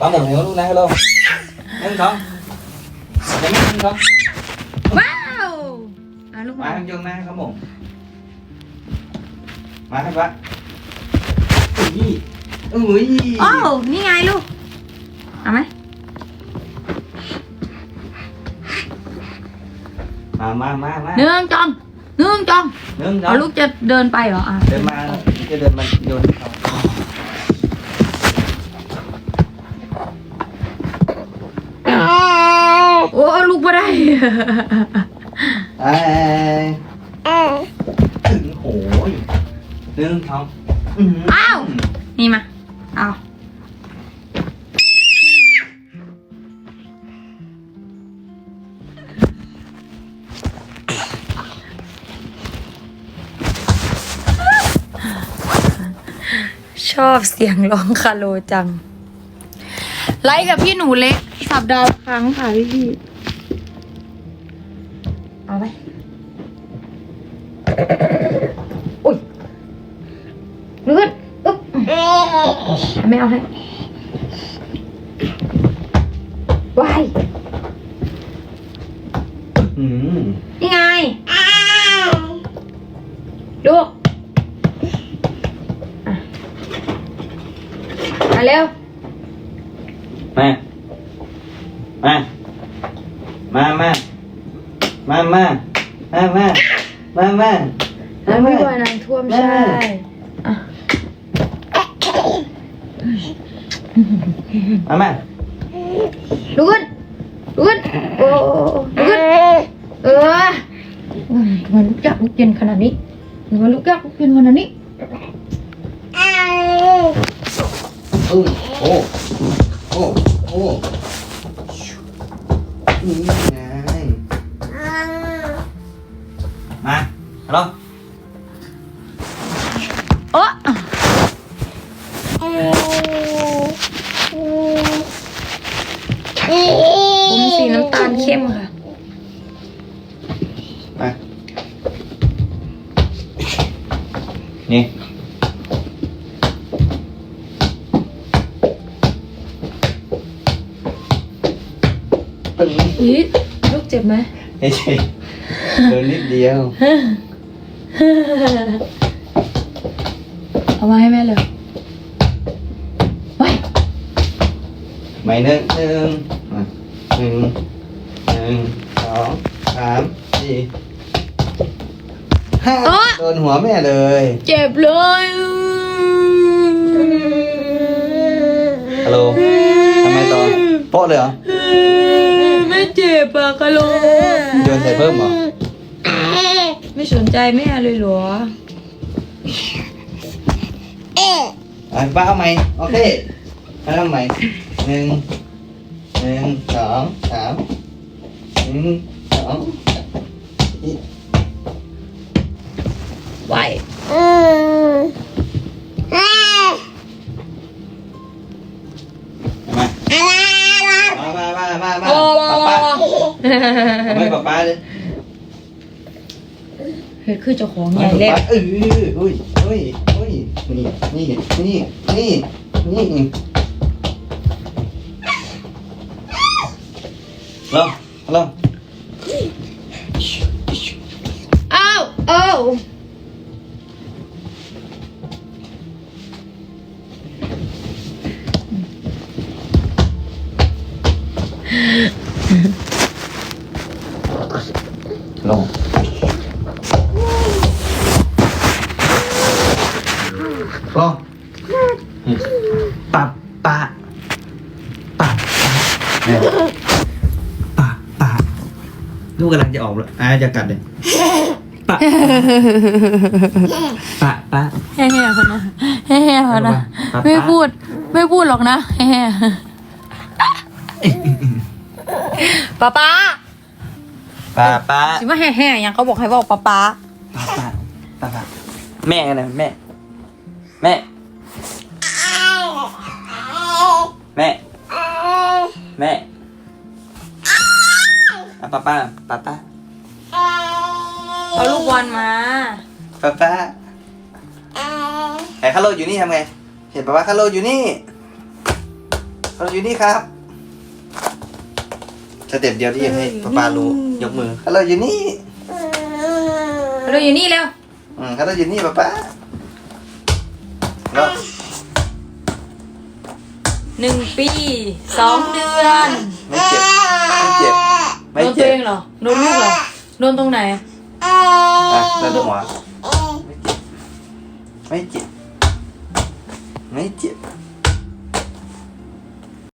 ป้าหมุนให้ลูกนะฮัลโหลหนึ่งสองหนึ่งสองว้าวอะลูกมามาทางยงนะครับผมมาให้ปะอุ้ยอุ้ยโอ้าวนี่ไงลูก เอาไหมมามามามาหนึ่งจองหนึ่งจองหนึ่งสอเอางลูกจะเดินไปเหรออะ เดินมาจะเดินมาโยนเขา โอ้ลูกไม่ได้ ไอ้ถึงโอ้ยหนึ่งสองอื้อหือ้าว นี่มา เอาชอบเสียงร้องคาโลจัง ไลค์กับพี่หนูเล็กสัปดาห์ละครั้งค่ะพี่พี่ เอาไหมอุ้ยเลื่อนอึ๊บไม่เอาให้วายอืมนี่ไงลูกอะมาเร็ว มา มา มา มา มามามามามามาแล้วพี่บอยน้ำท่วมใช่อะมามาลุกขึ้นลุกขึ้นโอ้โอ้โอ้ลุกขึ้นเอออืมทำไมันลุกยากลุกเย็นขนาดนี้ทำไมันลุกยากลุกเย็นขนาดนี้อือโอ้โอ้โอ้นี่ไง มาฮัลโหลโอ้ผมสีน้ำตาลเข้มค่ะ มา นี่ ตึง อีลูกเจ็บไหมไม่ใช่ เดินนิดเดียว เอามาให้แม่เลยไปไม่หนึ่งหนึ่งมาหนึ่งหนึ่งสองสามสี่ห้าโดนหัวแม่เลยเจ็บเลยฮัลโหลทำไมต่อโป๊ะเลยเหรอ ไม่เจ็บอะกะโหล กโยนใส่เพิ่มเหรอ ไม่สนใจแม่เลยเหรอ อะป้าเอาใหม่โอเคป้าเอาใหม่หนึ่งหนึ่งสองสามหนึ่งสองไหวมามามามามามาป้าป้าเอาไม่ป้าป้า เลยเฮ็ดคือเจ้าของใหญ่แล้วเอออุ้ยอุ้ยอุ้ยนี่นี่นี่นี่นี่ลองลองอ้าวอ้าว ลองปะปะปะเนี่ยปะปะลูกกำลังจะออกแล้วอาจะกัดเลยปะปะปะแฮ่ๆพอนะแฮ่ๆพอนะป๊าป๊าไม่พูด ไม่พูดหรอกนะแฮ่ๆป๊าป๊าปะปะสิว่าแฮ่ๆอย่างเขาบอกให้บอกป๊าป๊าปะปะปะปะแม่กันนะแม่ แม่ แม่ แม่อะป้าป้าป้าป้าเอาลูกบอลมา ป้าป้าไอ้คาโลอยู่นี่ทำไง เห็นป้าป้าคาโลอยู่นี่เราอยู่นี่ครับ สเต็ปเดียวที่อยากให้ป้าปารู้ยกมือเราอยู่นี่ เราอยู่นี่แล้ว อืมเราอยู่นี่ป้าป้า แล้วหนึ่งปีสองเดือนไม่เจ็บไม่เจ็บไม่โดนตัเจ็วบเองเหรอโดนลูกเหรอโดนตรงไหน อะเดินหัวไม่เจ็บไม่เจ็บไม่เจ็บ